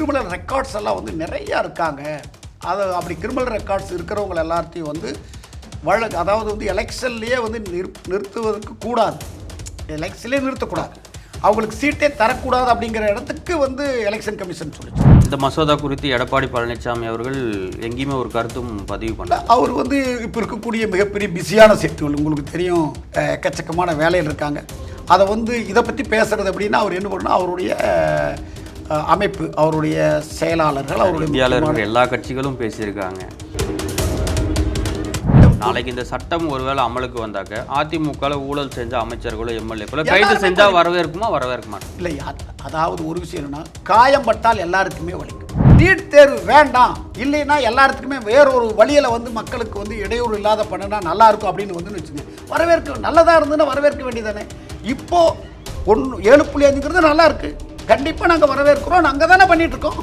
Criminal records எல்லாம் வந்து நிறையா இருக்காங்க. அது அப்படி கிரிமினல் ரெக்கார்ட்ஸ் இருக்கிறவங்க எல்லாத்தையும் வந்து வழக்கு அதாவது வந்து எலெக்ஷன்லேயே வந்து நிறு நிறுத்துவதற்கு கூடாது. எலெக்ஷன்லேயே நிறுத்தக்கூடாது. அவங்களுக்கு சீட்டே தரக்கூடாது அப்படிங்கிற இடத்துக்கு வந்து எலெக்ஷன் கமிஷன் சொல்லிச்சு. இந்த மசோதா குறித்து எடப்பாடி பழனிசாமி அவர்கள் எங்கேயுமே ஒரு கருத்தும் பதிவு பண்ணல. அவர் வந்து இப்போ இருக்கக்கூடிய மிகப்பெரிய பிஸியான செட்டுகள் உங்களுக்கு தெரியும் எக்கச்சக்கமான வேலையில் இருக்காங்க. அதை வந்து இதை பற்றி பேசுறது அப்படின்னா அவர் என்ன பண்ணணும் அவருடைய அமைப்பு அவருடைய செயலாளர்கள் அவருடைய இந்தியாவில் எல்லா கட்சிகளும் பேசியிருக்காங்க. நாளைக்கு இந்த சட்டம் ஒருவேளை அமலுக்கு வந்தாக்க அதிமுகவில் ஊழல் செஞ்ச அமைச்சர்களோ எம்எல்ஏக்களோ கைது செஞ்சா வரவேற்குமா வரவேற்க மாட்டோம் இல்லை அத- அதாவது ஒரு விஷயம் என்னன்னா காயம் பட்டால் எல்லாருக்குமே வலிக்கும் நீட் தேர்வு வேண்டாம் இல்லைன்னா எல்லாத்துக்குமே வேறொரு வழியில் வந்து மக்களுக்கு வந்து இடையூறு இல்லாத பண்ணுனா நல்லா இருக்கும் அப்படின்னு வந்து வச்சுங்க வரவேற்க நல்லதாக இருந்ததுன்னா வரவேற்க வேண்டியதானே இப்போ ஒன்று ஏழு புள்ளி அஞ்சுங்கிறது நல்லா இருக்கு. கண்டிப்பாக நாங்கள் வரவேற்கிறோம். நாங்கள் தானே பண்ணிட்டு இருக்கோம்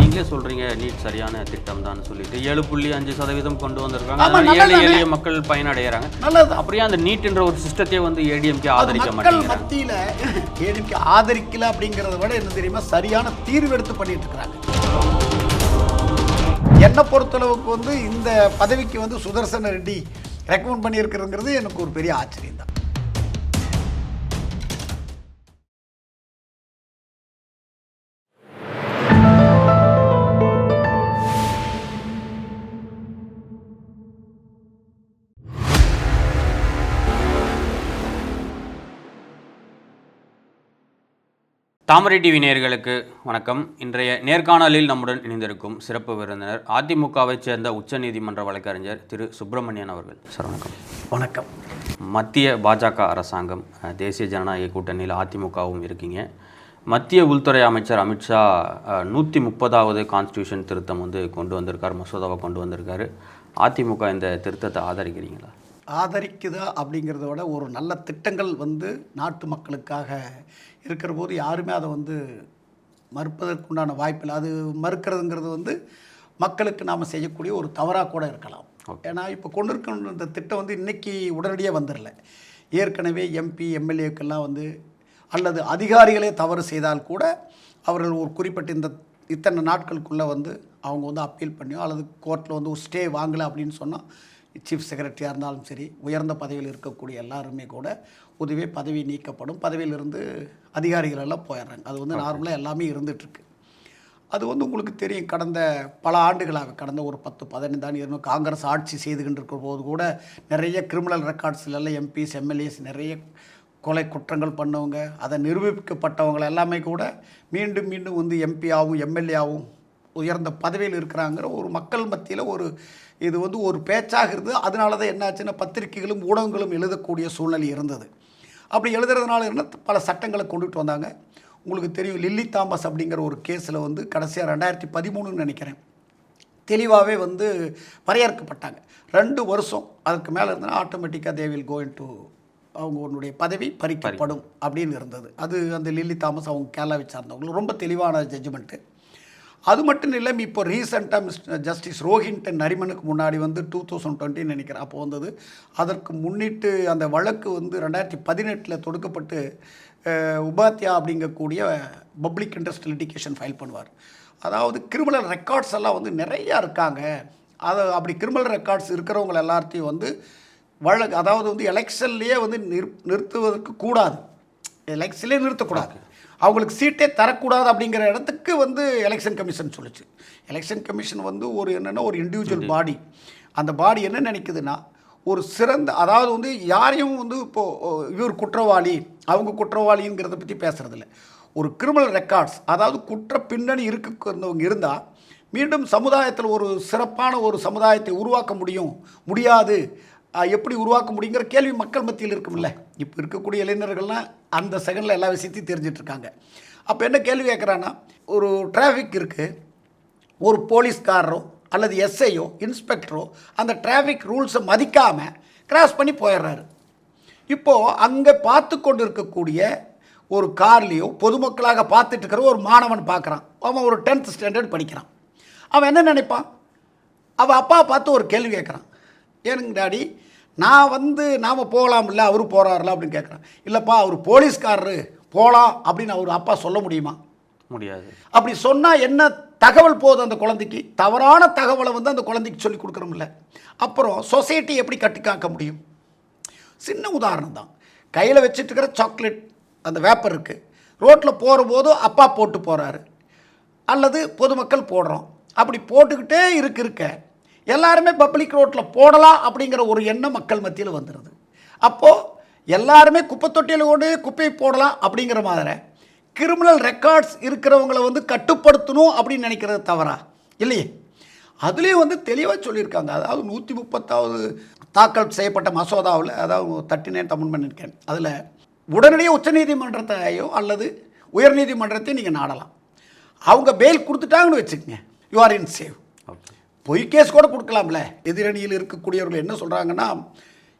நீங்களே சொல்றீங்க நீட் சரியான திட்டம் தான் சொல்லிட்டு. ஏழு புள்ளி அஞ்சு சதவீதம் கொண்டு வந்திருக்காங்க. ஏழை? எளிய மக்கள் பயனடைகிறாங்க நல்லது. அப்படியே அந்த நீட்ன்ற ஒரு சிஸ்டத்தையே வந்து ஏடிஎம்கே ஆதரிக்க மக்கள் மாட்டேங்கிறாங்க. மத்தியில் ஏடிக்கு ஆதரிக்கல அப்படிங்கிறத விட என்ன தெரியுமா? சரியான தீர்வு எடுத்து பண்ணிட்டு இருக்கிறாங்க என்னை பொறுத்தளவுக்கு வந்து இந்த பதவிக்கு வந்து சுதர்சன ரெட்டி ரெக்கமெண்ட் பண்ணியிருக்கிறதுங்கிறது எனக்கு ஒரு பெரிய ஆச்சரியம் தான் தாமரை டிவி நேயர்களுக்கு வணக்கம். இன்றைய நேர்காணலில் நம்முடன் இணைந்திருக்கும் சிறப்பு விருந்தினர் அதிமுகவைச் சேர்ந்த உச்சநீதிமன்ற வழக்கறிஞர் திரு சுப்பிரமணியன் அவர்கள். சார் வணக்கம். வணக்கம். மத்திய பாஜக அரசாங்கம் தேசிய ஜனநாயக கூட்டணியில் அதிமுகவும் இருக்கீங்க. மத்திய உள்துறை அமைச்சர் அமித்ஷா நூற்றி முப்பதாவது கான்ஸ்டியூஷன் திருத்தம் வந்து கொண்டு வந்திருக்கார் மசோதாவை கொண்டு வந்திருக்காரு. அதிமுக இந்த திருத்தத்தை ஆதரிக்கிறீங்களா? ஆதரிக்குதா அப்படிங்கிறத விட ஒரு நல்ல திட்டங்கள் வந்து நாட்டு மக்களுக்காக இருக்கிற போது யாருமே அதை வந்து மறுப்பதற்குண்டான வாய்ப்பில்லை. அது மறுக்கிறதுங்கிறது வந்து மக்களுக்கு நாம் செய்யக்கூடிய ஒரு தவறாக கூட இருக்கலாம். ஏன்னா இப்போ கொண்டு இருக்கின்ற இந்த திட்டம் வந்து இன்னைக்கு உடனடியாக வந்துடல ஏற்கனவே எம்பி எம்எல்ஏக்கெல்லாம் வந்து அல்லது அதிகாரிகளே தவறு செய்தால் கூட அவர்கள் ஒரு குறிப்பிட்ட இந்த இத்தனை நாட்களுக்குள்ளே வந்து அவங்க வந்து அப்பீல் பண்ணியோ அல்லது கோர்ட்டில் வந்து ஒரு ஸ்டே வாங்கலை அப்படின்னு சொன்னால் சீஃப் செக்ரட்டரியாக இருந்தாலும் சரி உயர்ந்த பதவியில் இருக்கக்கூடிய எல்லாருமே கூட உதவி பதவி நீக்கப்படும். பதவியிலிருந்து அதிகாரிகள் எல்லாம் போயிடுறாங்க. அது வந்து நார்மலாக எல்லாமே இருந்துகிட்ருக்கு அது வந்து உங்களுக்கு தெரியும் கடந்த பல ஆண்டுகளாக கடந்த ஒரு பத்து பதினைந்து ஆண்டு இருந்தும் காங்கிரஸ் ஆட்சி செய்துகிட்டு இருக்கிற போது கூட நிறைய கிரிமினல் ரெக்கார்ட்ஸ்ல எல்லாம் எம்பிஸ் எம்எல்ஏஸ் நிறைய கொலை குற்றங்கள் பண்ணவங்க அதை நிரூபிக்கப்பட்டவங்க எல்லாமே கூட மீண்டும் மீண்டும் வந்து எம்பியாகவும் எம்எல்ஏவும் உயர்ந்த பதவியில் இருக்கிறாங்கிற ஒரு மக்கள் மத்தியில் ஒரு இது வந்து ஒரு பேச்சாக இருந்தது அதனால தான் என்னாச்சுன்னா பத்திரிகைகளும் ஊடகங்களும் எழுதக்கூடிய சூழ்நிலை இருந்தது. அப்படி எழுதுறதுனால என்ன? பல சட்டங்களை கொண்டுட்டு வந்தாங்க. உங்களுக்கு தெரியும் லில்லி தாமஸ் அப்படிங்கிற ஒரு கேஸில் வந்து கடைசியாக ரெண்டாயிரத்தி பதிமூணுன்னு நினைக்கிறேன். தெளிவாகவே வந்து வரையறுக்கப்பட்டாங்க. ரெண்டு வருஷம் அதுக்கு மேலே இருந்தனா ஆட்டோமேட்டிக்காக தே வில் கோயின் டு அவங்களுடைய பதவி பறிக்கப்படும் அப்படின்னு இருந்தது. அது அந்த லில்லி தாமஸ் அவங்க கேரளாவை சார்ந்தவங்க. ரொம்ப தெளிவான ஜட்ஜ்மெண்ட்டு அது மட்டும் இல்லை இப்போ ரீசெண்டாக மிஸ்டர் ஜஸ்டிஸ் ரோஹின்டன் நரிமனுக்கு முன்னாடி வந்து டூ தௌசண்ட் டுவெண்ட்டின்னு நினைக்கிறேன். அப்போ வந்தது. அதற்கு முன்னிட்டு அந்த வழக்கு வந்து ரெண்டாயிரத்தி பதினெட்டில் தொடுக்கப்பட்டு உபாத்தியா உபாத்யா அப்படிங்கக்கூடிய பப்ளிக் இன்ட்ரெஸ்ட் லிட்டிகேஷன் ஃபைல் பண்ணுவார். அதாவது கிரிமினல் ரெக்கார்ட்ஸ் எல்லாம் வந்து நிறையா இருக்காங்க. அதை அப்படி கிரிமினல் ரெக்கார்ட்ஸ் இருக்கிறவங்க எல்லாத்தையும் வந்து வழக்கு அதாவது வந்து எலெக்ஷன்லேயே வந்து நிறு நிறுத்துவதற்கு கூடாது. எலெக்ஷன்லேயே நிறுத்தக்கூடாது. அவங்களுக்கு சீட்டே தரக்கூடாது அப்படிங்கிற இடத்துக்கு வந்து எலெக்ஷன் கமிஷன் சொல்லுச்சு. எலெக்ஷன் கமிஷன் வந்து ஒரு என்னென்னா ஒரு இண்டிவிஜுவல் பாடி அந்த பாடி என்ன நினைக்குதுன்னா ஒரு சிறந்த அதாவது வந்து யாரையும் வந்து இப்போது இவர் குற்றவாளி அவங்க குற்றவாளிங்கிறத பற்றி பேசுகிறதில்ல ஒரு கிரிமினல் ரெக்கார்ட்ஸ் அதாவது குற்ற பின்னணி இருக்கிறவங்க இருந்தால் மீண்டும் சமுதாயத்தில் ஒரு சிறப்பான ஒரு சமுதாயத்தை உருவாக்க முடியும் முடியாது எப்படி உருவாக்க முடியுங்கிற கேள்வி மக்கள் மத்தியில் இருக்கும்ல. இப்போ இருக்கக்கூடிய இளைஞர்கள்லாம் அந்த செகண்டில் எல்லா விஷயத்தையும் தெரிஞ்சிட்ருக்காங்க அப்போ என்ன கேள்வி கேட்குறான்னா ஒரு டிராஃபிக் இருக்குது ஒரு போலீஸ்காரரோ அல்லது எஸ்ஐயோ இன்ஸ்பெக்டரோ அந்த டிராஃபிக் ரூல்ஸை மதிக்காமல் கிராஸ் பண்ணி போயிடுறாரு. இப்போது அங்கே பார்த்து கொண்டு இருக்கக்கூடிய ஒரு கார்லேயோ பொதுமக்களாக பார்த்துட்டு இருக்கிற ஒரு மாணவன் பார்க்குறான். அவன் ஒரு டென்த் ஸ்டாண்டர்ட் படிக்கிறான். அவன் என்ன நினைப்பான்? அவன் அப்பா பார்த்து ஒரு கேள்வி கேட்குறான் ஏனுங்க டாடி? நான் வந்து நாம் போகலாம்ல அவர் போகிறாருல அப்படின்னு கேட்குறான் இல்லைப்பா அவர் போலீஸ்காரரு போகலாம் அப்படின்னு அவர் அப்பா சொல்ல முடியுமா? முடியாது. அப்படி சொன்னால் என்ன தகவல் போகுது அந்த குழந்தைக்கு? தவறான தகவலை வந்து அந்த குழந்தைக்கு சொல்லி கொடுக்குறோம்ல அப்புறம் சொசைட்டி எப்படி கட்டிக்காக்க முடியும்? சின்ன உதாரணம் தான். கையில் வச்சுட்டு இருக்கிற சாக்லேட் அந்த வேப்பர் இருக்குது ரோட்டில் போகிற போது அப்பா போட்டு போகிறாரு அல்லது பொதுமக்கள் போடுறோம். அப்படி போட்டுக்கிட்டே இருக்க இருக்க. எல்லாருமே பப்ளிக் ரோட்டில் போடலாம் அப்படிங்கிற ஒரு எண்ணம் மக்கள் மத்தியில் வந்துடுது அப்போது எல்லாருமே குப்பை தொட்டியில் கொண்டு குப்பையை போடலாம் அப்படிங்கிற மாதிரி கிரிமினல் ரெக்கார்ட்ஸ் இருக்கிறவங்கள வந்து கட்டுப்படுத்தணும் அப்படின்னு நினைக்கிறது தவறா? இல்லையே. அதுலேயும் வந்து தெளிவாக சொல்லியிருக்காங்க. அதாவது நூற்றி முப்பத்தாவது தாக்கல் செய்யப்பட்ட மசோதாவில் அதாவது தர்ட்டி நைன் தமிழ் பண்ணியிருக்கேன் அதில் உடனடியாக உச்சநீதிமன்றத்தையோ அல்லது உயர்நீதிமன்றத்தையும் நீங்கள் நாடலாம். அவங்க பெயில் கொடுத்துட்டாங்கன்னு வச்சுக்கோங்க. யூ ஆர் இன் சேவ் பொய் கேஸ் கூட கொடுக்கலாம்ல. எதிரணியில் இருக்கக்கூடியவர்கள் என்ன சொல்கிறாங்கன்னா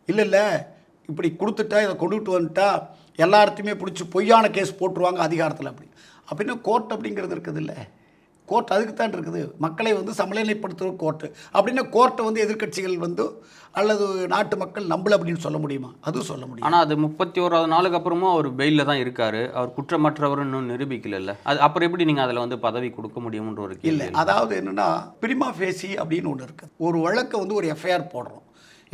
இல்லை இல்லை இப்படி கொடுத்துட்டா இதை கொண்டுட்டு வந்துட்டா எல்லார்த்தையுமே பிடிச்சி பொய்யான கேஸ் போட்டுருவாங்க அதிகாரத்தில் அப்படி அப்படின்னா கோர்ட் அப்படிங்கிறது இருக்குது இல்லை கோர்ட் அதுக்கு தான் இருக்குது. மக்களை வந்து சமநிலைப்படுத்துகிற கோர்ட்டு அப்படின்னா கோர்ட்டை வந்து எதிர்க்கட்சிகள் வந்து அல்லது நாட்டு மக்கள் நம்பல அப்படின்னு சொல்ல முடியுமா? அதுவும் சொல்ல முடியும். ஆனால் அது முப்பத்தி ஓராவது நாளுக்கு அப்புறமும் அவர் பெயிலில் தான் இருக்காரு. அவர் குற்றமற்றவர் இன்னும் நிரூபிக்கல அது அப்புறம் எப்படி நீங்கள் அதில் வந்து பதவி கொடுக்க முடியும்ன்ற ஒரு இல்லை. அதாவது என்னென்னா பிரிமா ஃபேசி அப்படின்னு ஒன்று இருக்குது ஒரு வழக்கை வந்து ஒரு எஃப்ஐஆர் போடுறோம்.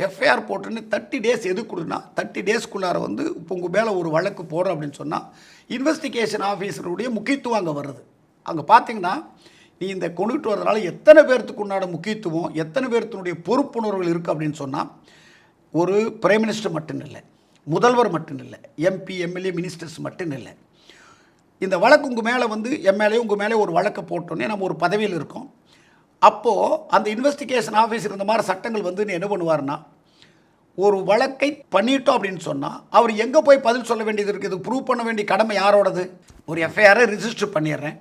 எஃப்ஐஆர் போட்டுன்னு தேர்ட்டி டேஸ் எது கொடுனா தேர்ட்டி டேஸ்க்குள்ளார வந்து இப்போ உங்கள் மேலே ஒரு வழக்கு போடுறோம் அப்படின்னு சொன்னால் இன்வெஸ்டிகேஷன் ஆஃபீஸருடைய முக்கியத்துவம் அங்கே வருது. அங்கே பார்த்தீங்கன்னா நீ இந்த கொண்டுட்டு வரதுனால எத்தனை பேர்த்துக்கு உண்டான முக்கியத்துவம் எத்தனை பேர்த்தினுடைய பொறுப்புணர்வுகள் இருக்குது அப்படின்னு சொன்னால் ஒரு பிரைம் மினிஸ்டர் மட்டும் இல்லை முதல்வர் மட்டும் இல்லை எம்பி எம்எல்ஏ மினிஸ்டர்ஸ் மட்டும் இல்லை. இந்த வழக்கு உங்கள் மேலே வந்து எம்எல்ஏ உங்கள் மேலே ஒரு வழக்கை போட்டோன்னே நம்ம ஒரு பதவியில் இருக்கோம். அப்போது அந்த இன்வெஸ்டிகேஷன் ஆஃபீஸர் இந்த மாதிரி சட்டங்கள் வந்து என்ன பண்ணுவார்னா ஒரு வழக்கை பண்ணிட்டோம் அப்படின்னு சொன்னால் அவர் எங்கே போய் பதில் சொல்ல வேண்டியது இருக்குது ப்ரூவ் பண்ண வேண்டிய கடமை யாரோடது? ஒரு எஃப்ஐஆரை ரிஜிஸ்டர் பண்ணிடுறேன்.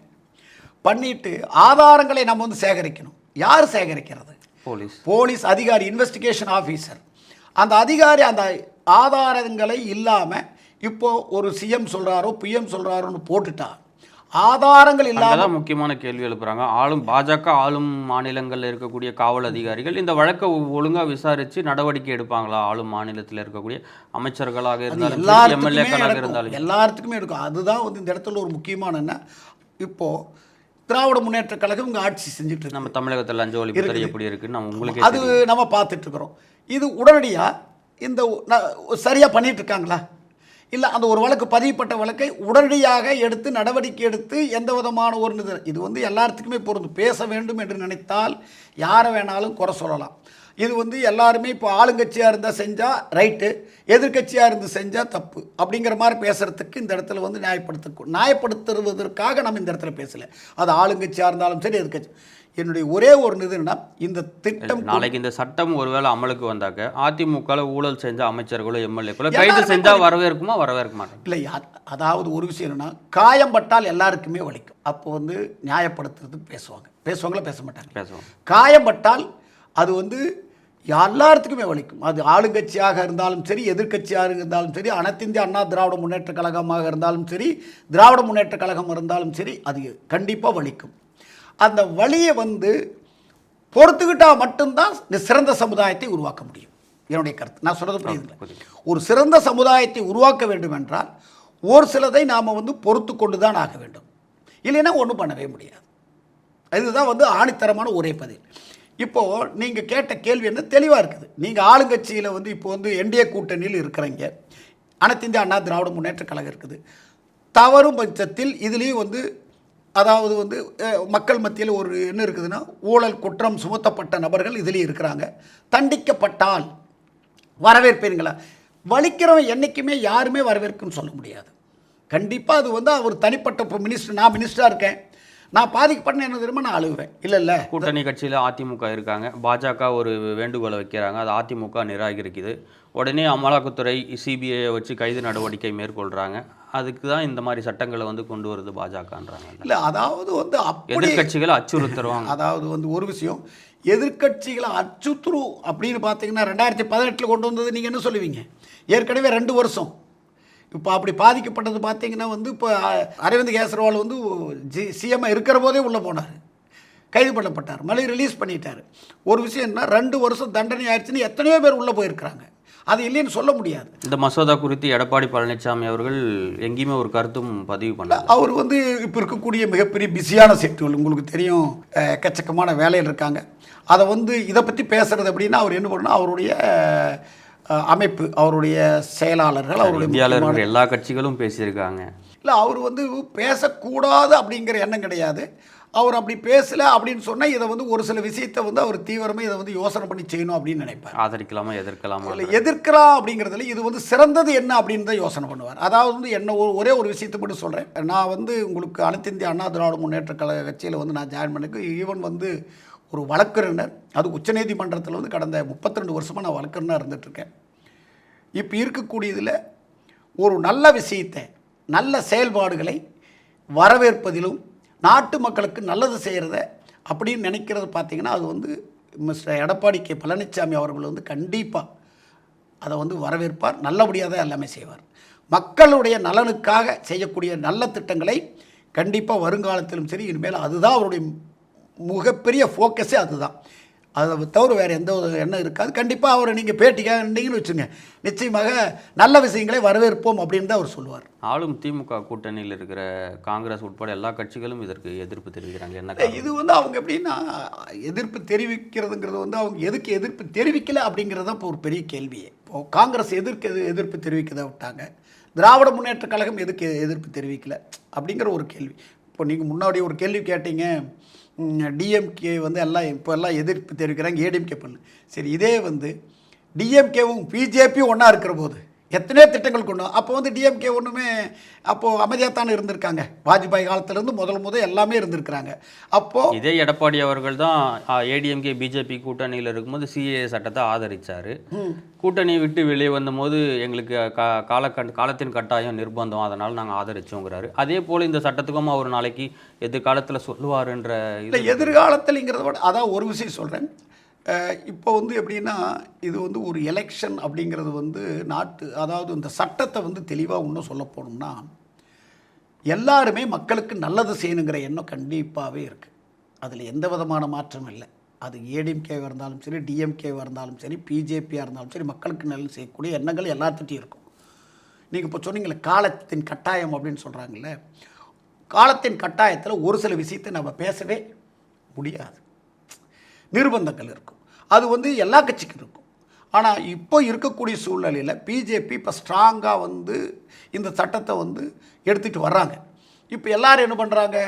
பண்ணிட்டு ஆதாரங்களை நம்ம வந்து சேகரிக்கணும். யார் சேகரிக்கிறது? போலீஸ். போலீஸ் அதிகாரி இன்வெஸ்டிகேஷன் ஆஃபீஸர் அந்த அதிகாரி அந்த ஆதாரங்களை இல்லாமல் இப்போ ஒரு சிஎம் சொல்கிறாரோ பிஎம் சொல்கிறாரோன்னு போட்டுட்டா ஆதாரங்கள் இல்லாமல் அங்கதான் முக்கியமான கேள்வி எழுப்புறாங்க. ஆளும் பாஜக ஆளும் மாநிலங்கள்ல இருக்கக்கூடிய காவல் அதிகாரிகள் இந்த வழக்கை ஒழுங்கா விசாரிச்சு நடவடிக்கை எடுப்பாங்களா? ஆளும் மாநிலத்தில் இருக்கக்கூடிய அமைச்சர்களாக இருந்தாலும் எம்எல்ஏக்களாக இருந்தாலும் எல்லாத்துக்குமே எடுக்கும் அதுதான் வந்து இந்த இடத்துல ஒரு முக்கியமான என்ன? இப்போ திராவிட முன்னேற்ற கழகம் இங்கே ஆட்சி செஞ்சுட்டு நம்ம தமிழகத்தில் லஞ்ச ஒழிப்புத்துறை எப்படி இருக்குன்னு நம்ம உங்களுக்கே அது நம்ம பார்த்துட்டு இருக்கிறோம். இது உடனடியாக இந்த சரியாக பண்ணிட்டு இருக்காங்களா? இல்லை அந்த ஒரு வழக்கு பதியப்பட்ட வழக்கை உடனடியாக எடுத்து நடவடிக்கை எடுத்து எந்த விதமான ஒரு இது இது வந்து எல்லாத்துக்குமே பொருந்தும். பேச வேண்டும் என்று நினைத்தால் யாரை வேணாலும் குறை சொல்லலாம். இது வந்து எல்லாருமே இப்போ ஆளுங்கட்சியாக இருந்தால் செஞ்சால் ரைட்டு எதிர்க்கட்சியாக இருந்து செஞ்சால் தப்பு அப்படிங்கிற மாதிரி பேசுகிறதுக்கு இந்த இடத்துல வந்து நியாயப்படுத்த நியாயப்படுத்துவதற்காக நம்ம இந்த இடத்துல பேசலை. அது ஆளுங்கட்சியாக இருந்தாலும் சரி எதிர்க்கட்சி என்னுடைய ஒரே ஒரு இதுன்னா இந்த திட்டம் நாளைக்கு இந்த சட்டம் ஒருவேளை அமலுக்கு வந்தாக்க அதிமுக ஊழல் செஞ்ச அமைச்சர்களோ எம்எல்ஏக்களோ கைது செஞ்சா வரவேற்குமா வரவேற்க மாட்டாங்க. இல்லை அதாவது ஒரு விஷயம் என்னன்னா காயம் பட்டால் எல்லாருக்குமே வலிக்கும். அப்போ வந்து நியாயப்படுத்துறதுக்கு பேசுவாங்க. பேசுவாங்களா பேச மாட்டாங்க. பேசுவோம் காயம் பட்டால் அது வந்து எல்லாத்துக்குமே வலிக்கும். அது ஆளுங்கட்சியாக இருந்தாலும் சரி எதிர்க்கட்சியாக இருந்தாலும் சரி அனைத்திந்திய அண்ணா திராவிட முன்னேற்ற கழகமாக இருந்தாலும் சரி திராவிட முன்னேற்ற கழகம் இருந்தாலும் சரி அது கண்டிப்பாக வலிக்கும். அந்த வலியை வந்து பொறுத்துக்கிட்டா மட்டும்தான் இந்த சிறந்த சமுதாயத்தை உருவாக்க முடியும். என்னுடைய கருத்து. நான் சொல்றது புரியுதுங்களா? புரியுது. ஒரு சிறந்த சமுதாயத்தை உருவாக்க வேண்டும் என்றால் ஒரு சிலதை நாம் வந்து பொறுத்து கொண்டு தான் ஆக வேண்டும். இல்லைன்னா ஒன்றும் பண்ணவே முடியாது. இதுதான் வந்து ஆணித்தரமான ஒரே பதில். இப்போது நீங்கள் கேட்ட கேள்வி என்ன? தெளிவாக இருக்குது. நீங்கள் ஆளுங்கட்சியில் வந்து இப்போ வந்து என்டிஏ கூட்டணியில் இருக்கிறீங்க. அனைத்து இந்திய அண்ணா திராவிட முன்னேற்ற கழகம் இருக்குது. தவறும் பட்சத்தில் இதுலேயும் வந்து அதாவது வந்து மக்கள் மத்தியில் ஒரு என்ன இருக்குதுன்னா ஊழல் குற்றம் சுமத்தப்பட்ட நபர்கள் இதுலேயும் இருக்கிறாங்க. தண்டிக்கப்பட்டால் வரவேற்பீங்களா வலிக்கிறவன் என்றைக்குமே யாருமே வரவேற்குன்னு சொல்ல முடியாது. கண்டிப்பாக அது வந்து அவர் தனிப்பட்ட இப்போ மினிஸ்டர் நான் மினிஸ்டராக இருக்கேன். நான் பாதிக்கப்பட்டேன் என்ன தெரியுமா? நான் அழுவேன் இல்லை இல்லை. கூட்டணி கட்சியில் அதிமுக இருக்காங்க. பாஜக ஒரு வேண்டுகோளை வைக்கிறாங்க. அது அதிமுக நிராகரிக்குது. உடனே அமலாக்கத்துறை சிபிஐ வச்சு கைது நடவடிக்கை மேற்கொள்றாங்க. அதுக்கு தான் இந்த மாதிரி சட்டங்களை வந்து கொண்டு வருது பாஜகன்றாங்க. இல்லை அதாவது வந்து அப்படி எதிர்க்கட்சிகளை அச்சுறுத்துருவாங்க அதாவது வந்து ஒரு விஷயம். எதிர்க்கட்சிகளை அச்சுத்துரு அப்படின்னு பார்த்தீங்கன்னா ரெண்டாயிரத்தி பதினெட்டில் கொண்டு வந்தது நீங்கள் என்ன சொல்லுவீங்க? ஏற்கனவே ரெண்டு வருஷம். இப்போ அப்படி பாதிக்கப்பட்டது பார்த்தீங்கன்னா வந்து இப்போ அரவிந்த் கேஜ்ரிவால் வந்து ஜி சிஎம் இருக்கிற போதே உள்ளே போனார். கைது பண்ணப்பட்டார். மறுபடியும் ரிலீஸ் பண்ணிட்டார். ஒரு விஷயம் என்ன ரெண்டு வருஷம் தண்டனை ஆயிடுச்சுன்னு எத்தனையோ பேர் உள்ளே போயிருக்கிறாங்க. அது இல்லைன்னு சொல்ல முடியாது. இந்த மசோதா குறித்து எடப்பாடி பழனிசாமி அவர்கள் எங்கேயுமே ஒரு கருத்தும் பதிவு பண்ணல. அவர் வந்து இப்போ இருக்கக்கூடிய மிகப்பெரிய பிஸியான செக்டர்கள் உங்களுக்கு தெரியும் எக்கச்சக்கமான வேலையில் இருக்காங்க. அதை வந்து இதை பற்றி பேசுறது அப்படின்னா அவர் என்ன பண்ணணும்? அவருடைய அமைப்பு அவருடைய செயலாளர்கள் அவருடைய எல்லா கட்சிகளும் பேசியிருக்காங்க. இல்லை அவர் வந்து பேசக்கூடாது அப்படிங்கிற எண்ணம் கிடையாது. அவர் அப்படி பேசலை அப்படின்னு சொன்னால் இதை வந்து ஒரு சில விஷயத்தை வந்து அவர் தீவிரமாக இதை வந்து யோசனை பண்ணி செய்யணும் அப்படின்னு நினைப்பார். ஆதரிக்கலாமா எதிர்க்கலாமா? இல்லை எதிர்க்கலாம் அப்படிங்கிறதுல இது வந்து சிறந்தது என்ன அப்படின்னு தான் யோசனை பண்ணுவார். அதாவது வந்து என்ன ஒரு ஒரே ஒரு விஷயத்தை மட்டும் சொல்கிறேன் நான் வந்து உங்களுக்கு அனைத்து இந்திய அண்ணா திராவிட முன்னேற்ற கழக கட்சியில் வந்து நான் ஜாயின் பண்ணிக்கு ஈவன் வந்து ஒரு வழக்கறிஞர் அது உச்சநீதிமன்றத்தில் வந்து கடந்த 32 வருஷமாக நான் வழக்கறிஞராக இருந்துகிட்ருக்கேன் இப்போ இருக்கக்கூடியதில் ஒரு நல்ல விஷயத்தை நல்ல செயல்பாடுகளை வரவேற்பதிலும் நாட்டு மக்களுக்கு நல்லது செய்கிறத அப்படின்னு நினைக்கிறது பார்த்தீங்கன்னா அது வந்து மிஸ்டர் எடப்பாடி கே. பழனிசாமி அவர்கள் வந்து கண்டிப்பாக அதை வந்து வரவேற்பார். நல்லபடியாக தான் எல்லாமே செய்வார். மக்களுடைய நலனுக்காக செய்யக்கூடிய நல்ல திட்டங்களை கண்டிப்பாக வருங்காலத்திலும் சரி இனிமேல் அதுதான் அவருடைய மிகப்பெரிய ஃபோக்கஸே அதுதான். அதை தவிர வேறு எந்த ஒரு எண்ணம் இருக்காது. கண்டிப்பாக அவரை நீங்கள் பேட்டிக்காக இருந்தீங்கன்னு வச்சுங்க. நிச்சயமாக நல்ல விஷயங்களை வரவேற்போம் அப்படின்னு தான் அவர் சொல்லுவார். ஆளும் திமுக கூட்டணியில் இருக்கிற காங்கிரஸ் உட்பட எல்லா கட்சிகளும் இதற்கு எதிர்ப்பு தெரிவிக்கிறாங்க. என்ன இது வந்து அவங்க எப்படின்னா எதிர்ப்பு தெரிவிக்கிறதுங்கிறது வந்து அவங்க எதுக்கு எதிர்ப்பு தெரிவிக்கல அப்படிங்கிறது தான் இப்போ ஒரு பெரிய கேள்வியே. இப்போ காங்கிரஸ் எதிர்க்கு எது எதிர்ப்பு தெரிவிக்கதை விட்டாங்க. திராவிட முன்னேற்ற கழகம் எதுக்கு எதிர்ப்பு தெரிவிக்கல அப்படிங்கிற ஒரு கேள்வி. இப்போ நீங்கள் முன்னாடி ஒரு கேள்வி கேட்டீங்க. டிஎம்கே வந்து எல்லாம் இப்போ எல்லாம் எதிர்ப்பு தெரிவிக்கிறாங்க ஏடிஎம்கே பண்ணு. சரி இதே வந்து டிஎம்கேவும் பிஜேபியும் ஒன்றா இருக்கிற போது எத்தனையோ திட்டங்கள் கொண்டு அப்போ வந்து டிஎம்கே ஒன்றுமே அப்போது அமைதியாக தானே இருந்திருக்காங்க. வாஜ்பாய் காலத்திலேருந்து முதல் முதல் எல்லாமே இருந்திருக்கிறாங்க. அப்போது இதே எடப்பாடி அவர்கள் தான் ஏடிஎம்கே பிஜேபி கூட்டணியில் இருக்கும்போது சிஏ சட்டத்தை ஆதரிச்சாரு. கூட்டணியை விட்டு வெளியே வந்தபோது எங்களுக்கு கா கால காலத்தின் கட்டாயம் நிர்பந்தம். அதனால் நாங்கள் ஆதரிச்சோங்கிறாரு. அதே போல் இந்த சட்டத்துக்கும் அவர் நாளைக்கு எதிர்காலத்தில் சொல்லுவாருன்ற எதிர்காலத்தில்ங்கிறத விட அதான் ஒரு விஷயம் சொல்கிறேன் இப்போ வந்து எப்படின்னா இது வந்து ஒரு எலெக்ஷன் அப்படிங்கிறது வந்து நாட்டு அதாவது இந்த சட்டத்தை வந்து தெளிவாக இன்னும் சொல்ல போனோம்னா எல்லாருமே மக்களுக்கு நல்லது செய்யணுங்கிற எண்ணம் கண்டிப்பாகவே இருக்குது அதில் எந்த விதமான மாற்றமும் இல்லை. அது ஏடிஎம்கேவாக இருந்தாலும் சரி டிஎம்கேவாக இருந்தாலும் சரி பிஜேபியாக இருந்தாலும் சரி மக்களுக்கு நல்லது செய்யக்கூடிய எண்ணங்கள் எல்லாத்துட்டையும் இருக்கும். நீங்கள் இப்போ சொன்னீங்களே காலத்தின் கட்டாயம் அப்படின்னு சொல்கிறாங்கல்ல காலத்தின் கட்டாயத்தில் ஒரு சில விஷயத்தை நம்ம பேசவே முடியாது. நிர்பந்தங்கள் இருக்கும். அது வந்து எல்லா கட்சிக்கும் இருக்கும். ஆனால் இப்போ இருக்கக்கூடிய சூழ்நிலையில் பிஜேபி இப்போ ஸ்ட்ராங்காக வந்து இந்த சட்டத்தை வந்து எடுத்துகிட்டு வர்றாங்க. இப்போ எல்லாரும் என்ன பண்ணுறாங்க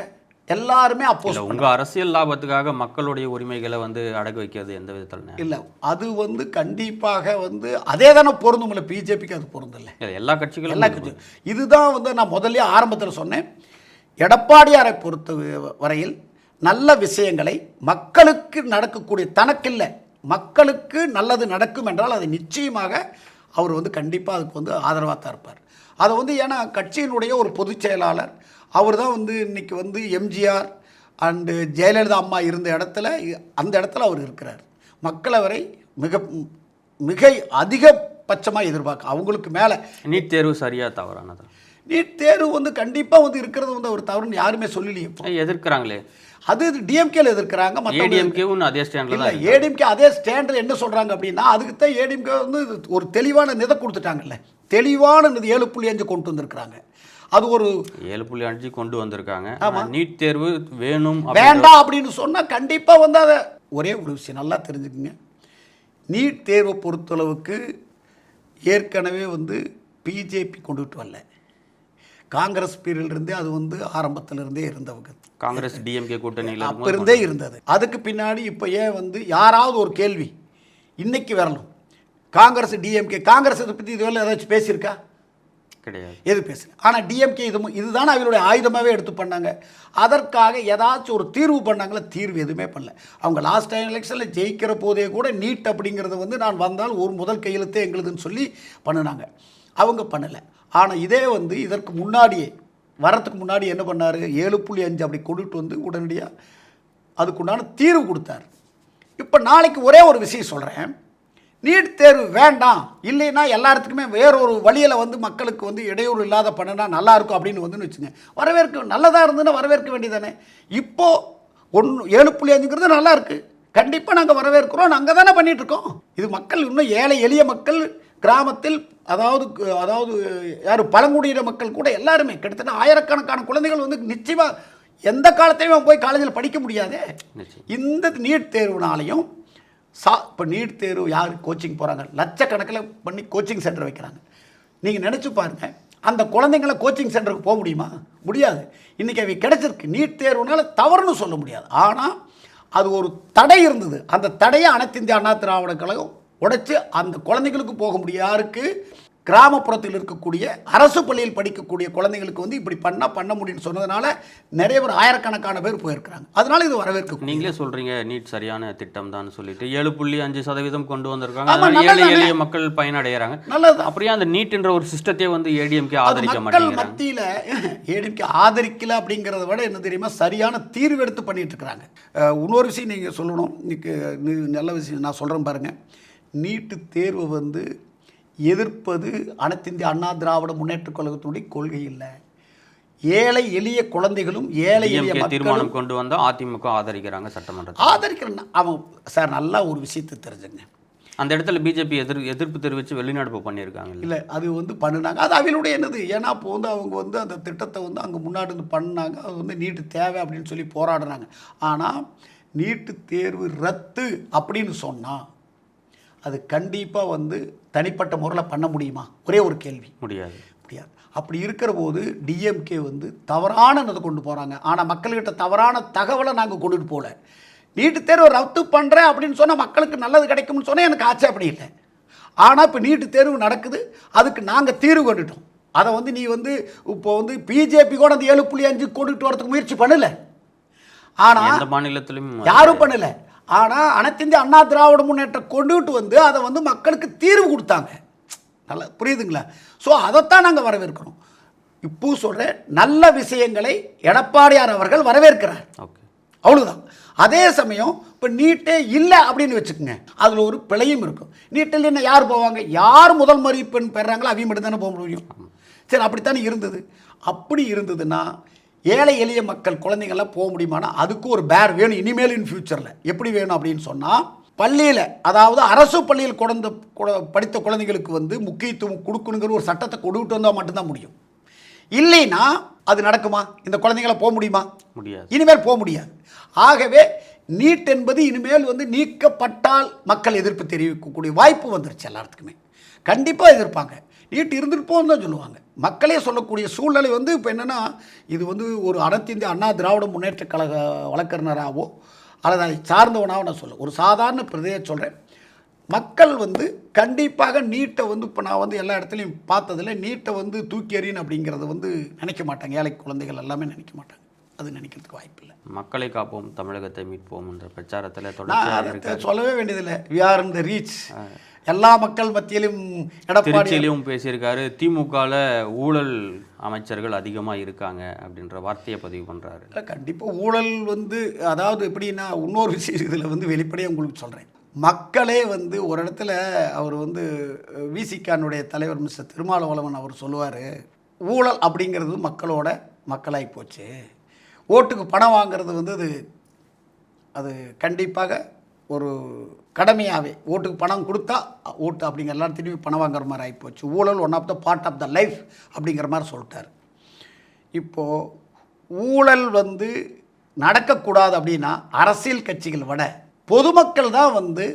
எல்லாருமே இல்லை உங்கள் அரசியல் லாபத்துக்காக மக்களுடைய உரிமைகளை வந்து அடகு வைக்கிறது எந்த விதத்தில் இல்லை அது வந்து கண்டிப்பாக வந்து அதே தானே பொருந்தும் இல்லை பிஜேபிக்கு அது பொருந்தில்லை இல்லை எல்லா கட்சிகளும் எல்லா கட்சியும். இதுதான் வந்து நான் முதல்ல ஆரம்பத்தில் சொன்னேன். எடப்பாடியாரை பொறுத்த வரையில் நல்ல விஷயங்களை மக்களுக்கு நடக்கக்கூடிய தனக்கில்லை மக்களுக்கு நல்லது நடக்கும் என்றால் அது நிச்சயமாக அவர் வந்து கண்டிப்பாக அதுக்கு வந்து ஆதரவாக தான் இருப்பார் அதை வந்து ஏன்னா கட்சியினுடைய ஒரு பொதுச் செயலாளர் அவர் தான் வந்து இன்னைக்கு வந்து எம்ஜிஆர் அண்டு ஜெயலலிதா அம்மா இருந்த இடத்துல அந்த இடத்துல அவர் இருக்கிறார். மக்கள் அவரை மிக மிக அதிகபட்சமாக எதிர்பார்க்க அவங்களுக்கு மேலே நீட் தேர்வு சரியா தவறானதா? நீட் தேர்வு வந்து கண்டிப்பாக வந்து இருக்கிறது வந்து ஒரு தவறுன்னு யாருமே சொல்லலையே எதிர்க்கிறாங்களே? அது டிஎம்கேல எதிர்க்கிறாங்க ஏடிஎம்கேவும் அதே ஸ்டாண்டில் இல்லை ஏடிஎம்கே அதே ஸ்டாண்டில் என்ன சொல்கிறாங்க அப்படின்னா அதுக்கு தான் ஏடிஎம்கே வந்து ஒரு தெளிவான நிதை கொடுத்துட்டாங்கல்ல. தெளிவான நிதி ஏழு புள்ளி அஞ்சு கொண்டு வந்திருக்கிறாங்க. அது ஒரு ஏழு புள்ளி அஞ்சு கொண்டு வந்திருக்காங்க. ஆனா நீட் தேர்வு வேணும் வேண்டாம் அப்படின்னு சொன்னால் கண்டிப்பாக வந்து அதை ஒரே ஒரு விஷயம் நல்லா தெரிஞ்சுக்குங்க. நீட் தேர்வை பொறுத்தளவுக்கு ஏற்கனவே வந்து பிஜேபி கொண்டுட்டு வரல. காங்கிரஸ் பீரியட்லேருந்தே அது வந்து ஆரம்பத்துல இருந்தே இருந்தவங்க. காங்கிரஸ் டிஎம்கே கூட்டணியில் அப்போ இருந்தே இருந்தது. அதுக்கு பின்னாடி இப்போ ஏன் வந்து யாராவது ஒரு கேள்வி இன்னைக்கு வரணும். காங்கிரஸ் டிஎம்கே காங்கிரஸ் இதை பற்றி இதுவரை ஏதாச்சும் பேசியிருக்கா? கிடையாது. எது பேசல? ஆனால் டிஎம்கே இது இதுதானே அவங்களுடைய ஆயுதமாகவே எடுத்து பண்ணாங்க. அதற்காக ஏதாச்சும் ஒரு தீர்வு பண்ணாங்களா? தீர்வு எதுவுமே பண்ணல. அவங்க லாஸ்ட் டைம் எலெக்ஷனில் ஜெயிக்கிற போதே கூட நீட் அப்படிங்கிறது வந்து நான் வந்தால் ஒரு முதல் கையெழுத்தே எங்களுதுன்னு சொல்லி பண்ணினாங்க. அவங்க பண்ணலை. ஆனால் இதே வந்து இதற்கு முன்னாடியே வரத்துக்கு முன்னாடி என்ன பண்ணார்? ஏழு புள்ளி அஞ்சு அப்படி கொண்டுட்டு வந்து உடனடியாக அதுக்குண்டான தீர்வு கொடுத்தார். இப்போ நாளைக்கு ஒரே ஒரு விஷயம் சொல்கிறேன் நீட் தேர்வு வேண்டாம். இல்லைன்னா எல்லாத்துக்குமே வேறொரு வழியில் வந்து மக்களுக்கு வந்து இடையூறு இல்லாத பண்ணுனா நல்லாயிருக்கும் அப்படின்னு வந்துன்னு வச்சுங்க. வரவேற்க நல்லதாக இருந்ததுன்னா வரவேற்க வேண்டியதானே இப்போது ஒன்று ஏழு புள்ளி அஞ்சுங்கிறது நல்லா இருக்குது கண்டிப்பாக நாங்கள் வரவேற்கிறோம் நாங்கள் தானே பண்ணிகிட்ருக்கோம் இது மக்கள் இன்னும் ஏழை எளிய மக்கள் கிராமத்தில் அதாவது அதாவது யார் பழங்குடியின மக்கள் கூட எல்லாருமே கிட்டத்தட்ட ஆயிரக்கணக்கான குழந்தைகள் வந்து நிச்சயமாக எந்த காலத்தையும் அவன் போய் காலேஜில் படிக்க முடியாதே. இந்த நீட் தேர்வுனாலையும் சா இப்போ நீட் தேர்வு யார் கோச்சிங் போகிறாங்க லட்சக்கணக்கில் பண்ணி கோச்சிங் சென்டர் வைக்கிறாங்க. நீங்கள் நினச்சி பாருங்க அந்த குழந்தைங்களை கோச்சிங் சென்டருக்கு போக முடியுமா? முடியாது. இன்றைக்கி அவை கிடைச்சிருக்கு. நீட் தேர்வுனால தவறுன்னு சொல்ல முடியாது. ஆனால் அது ஒரு தடை இருந்தது. அந்த தடையை அனைத்து இந்திய அண்ணா திராவிட கழகம் உடைச்சு அந்த குழந்தைங்களுக்கு போக முடியும் யாருக்கு கிராமப்புறத்தில் இருக்கக்கூடிய அரசு பள்ளியில் படிக்கக்கூடிய குழந்தைங்களுக்கு வந்து இப்படி பண்ணால் பண்ண முடியும்னு சொன்னதுனால நிறைய பேர் ஆயிரக்கணக்கான பேர் போயிருக்கிறாங்க. அதனால இது வரவேற்க நீங்களே சொல்றீங்க நீட் சரியான திட்டம் தான் சொல்லிட்டு ஏழு புள்ளி அஞ்சு சதவீதம் கொண்டு வந்திருக்காங்க. ஏழை. எளிய மக்கள் பயனடைகிறாங்க நல்லது அப்படியே அந்த நீட்ன்ற ஒரு சிஸ்டத்தையே வந்து ஏடிஎம்கே ஆதரிக்க மக்கள் மாட்டேங்கிறாங்க. மத்தியில் ஏடிஎம்கே ஆதரிக்கல அப்படிங்கிறத விட என்ன தெரியுமா சரியான தீர்வு எடுத்து பண்ணிட்டு இருக்கிறாங்க. இன்னொரு விஷயம் நீங்கள் சொல்லணும். நல்ல விஷயம் நான் சொல்கிறேன் பாருங்க. நீட்டு தேர்வு வந்து எதிர்ப்பது அனைத்து இந்திய அண்ணா திராவிட முன்னேற்றக் கழகத்தினுடைய கொள்கை இல்லை. ஏழை எளிய குழந்தைகளும் ஏழை எளிய தீர்மானம் கொண்டு வந்தா அதிமுக ஆதரிக்கிறாங்க சட்டமன்றத்தில். ஆதரிக்கிறேன் அவன் சார் நல்லா ஒரு விஷயத்தை தெரிஞ்சுங்க. அந்த இடத்துல பிஜேபி எதிர் எதிர்ப்பு தெரிவித்து வெளிநடப்பு பண்ணியிருக்காங்க இல்லை? அது வந்து பண்ணினாங்க. அது அவளுடைய என்னது? ஏன்னா அப்போ வந்து அவங்க வந்து அந்த திட்டத்தை வந்து அங்கே முன்னாடி வந்து பண்ணாங்க. அது வந்து நீட்டு தேவை அப்படின்னு சொல்லி போராடுறாங்க ஆனால் நீட்டு தேர்வு ரத்து அப்படின்னு சொன்னால் அது கண்டிப்பாக வந்து தனிப்பட்ட முறையில் பண்ண முடியுமா? ஒரே ஒரு கேள்வி. முடியாது. முடியாது. அப்படி இருக்கிற போது டிஎம்கே வந்து தவறானதை கொண்டு போகிறாங்க ஆனால் மக்கள்கிட்ட தவறான தகவலை நாங்கள் கொண்டுட்டு போகல நீட்டு தேர்வு ரத்து பண்ணுறேன் அப்படின்னு சொன்னால் மக்களுக்கு நல்லது கிடைக்கும்னு சொன்னால் எனக்கு ஆட்சி அப்படி இல்லை. ஆனால் இப்போ நீட்டு தேர்வு நடக்குது. அதுக்கு நாங்கள் தீர்வு கண்டுட்டோம். அதை வந்து நீ வந்து இப்போ வந்து பிஜேபி கூட அந்த ஏழு புள்ளி அஞ்சு கொண்டுட்டு வரதுக்கு முயற்சி பண்ணல. ஆனால் மாநிலத்திலும் யாரும் பண்ணல. ஆனால் அனைத்து இந்திய அண்ணா திராவிட முன்னேற்றம் கொண்டுகிட்டு வந்து அதை வந்து மக்களுக்கு தீர்வு கொடுத்தாங்க. நல்லா புரியுதுங்களா? ஸோ அதைத்தான் நாங்கள் வரவேற்கிறோம். இப்போ சொல்கிறேன் நல்ல விஷயங்களை எடப்பாடியார் அவர்கள் வரவேற்கிறார். ஓகே. அவ்வளவுதான். அதே சமயம் இப்போ நீட்டே இல்லை அப்படின்னு வச்சுக்கோங்க. அதில் ஒரு பிழையும் இருக்கும். நீட்டில் என்ன யார் போவாங்க? யார் முதல் மதிப்பெண் பெறாங்களோ அவங்க மட்டும் தானே போக முடியும். சரி அப்படித்தானே இருந்தது. அப்படி இருந்ததுன்னா ஏழை எளிய மக்கள் குழந்தைங்கள்லாம் போக முடியுமானா? அதுக்கு ஒரு பேர் வேணும். இனிமேல் இன் ஃபியூச்சரில் எப்படி வேணும் அப்படின்னு சொன்னால் பள்ளியில் அதாவது அரசு பள்ளியில் குழந்த குழ- படித்த குழந்தைங்களுக்கு வந்து முக்கியத்துவம் கொடுக்கணுங்கிற ஒரு சட்டத்தை கொடுக்கிட்டு வந்தால் மட்டும்தான் முடியும். இல்லைன்னா அது நடக்குமா? இந்த குழந்தைங்கள போக முடியுமா? முடியாது. இனிமேல் போக முடியாது. ஆகவே நீட் என்பது இனிமேல் வந்து நீக்கப்பட்டால் மக்கள் எதிர்ப்பு தெரிவிக்கக்கூடிய வாய்ப்பு வந்துருச்சு எல்லாத்துக்குமே. கண்டிப்பாக எதிர்ப்பாங்க. நீட் இருந்துட்டு போன்னு தான் சொல்லுவாங்க. மக்களே சொல்லக்கூடிய சூழ்நிலை வந்து இப்போ என்னென்னா இது வந்து ஒரு அனைத்து இந்திய அண்ணா திராவிட முன்னேற்ற கழக வழக்கறிஞராகவோ அல்லது அதை சார்ந்தவனாகவோ நான் சொல்ல ஒரு சாதாரண பிரதையை சொல்கிறேன் மக்கள் வந்து கண்டிப்பாக நீட்டை வந்து இப்போ நான் வந்து எல்லா இடத்துலையும் பார்த்ததில் நீட்டை வந்து தூக்கி எறியணும் அப்படிங்கிறத வந்து நினைக்க மாட்டாங்க. ஏழை குழந்தைகள் எல்லாமே நினைக்க மாட்டாங்க. அது நினைக்கிறதுக்கு வாய்ப்பில்லை மக்களை காப்போம் தமிழகத்தை மீட்போம் என்ற பிரச்சாரத்தில் இருக்காரு. சொல்லவே வேண்டியதில்லை. வி ஆர் இந்த ரீச் எல்லா மக்கள் மத்தியிலும் எடப்பாடி திருச்சியிலையும் பேசியிருக்காரு. திமுகவில் ஊழல் அமைச்சர்கள் அதிகமாக இருக்காங்க அப்படின்ற வார்த்தையை பதிவு பண்ணுறாரு கண்டிப்பாக ஊழல் வந்து அதாவது எப்படின்னா இன்னொரு விஷயம் இதில் வந்து வெளிப்படையாக உங்களுக்கு சொல்கிறேன் மக்களே வந்து ஒரு இடத்துல அவர் வந்து விசிகானுடைய தலைவர் மிஸ்டர் திருமாவளவன் அவர் சொல்லுவார் ஊழல் அப்படிங்கிறது மக்களோட மக்களாகி போச்சு. ஓட்டுக்கு பணம் வாங்குறது வந்து அது அது கண்டிப்பாக ஒரு கடமையாகவே ஓட்டுக்கு பணம் கொடுத்தா ஓட்டு அப்படிங்கிற எல்லாரும் திரும்பி பணம் வாங்குற மாதிரி ஆகிப்போச்சு ஊழல் one of the part of the life அப்படிங்கிற மாதிரி சொல்லிட்டார். இப்போது ஊழல் வந்து நடக்கக்கூடாது அப்படின்னா அரசியல் கட்சிகள் விட பொதுமக்கள் தான் வந்து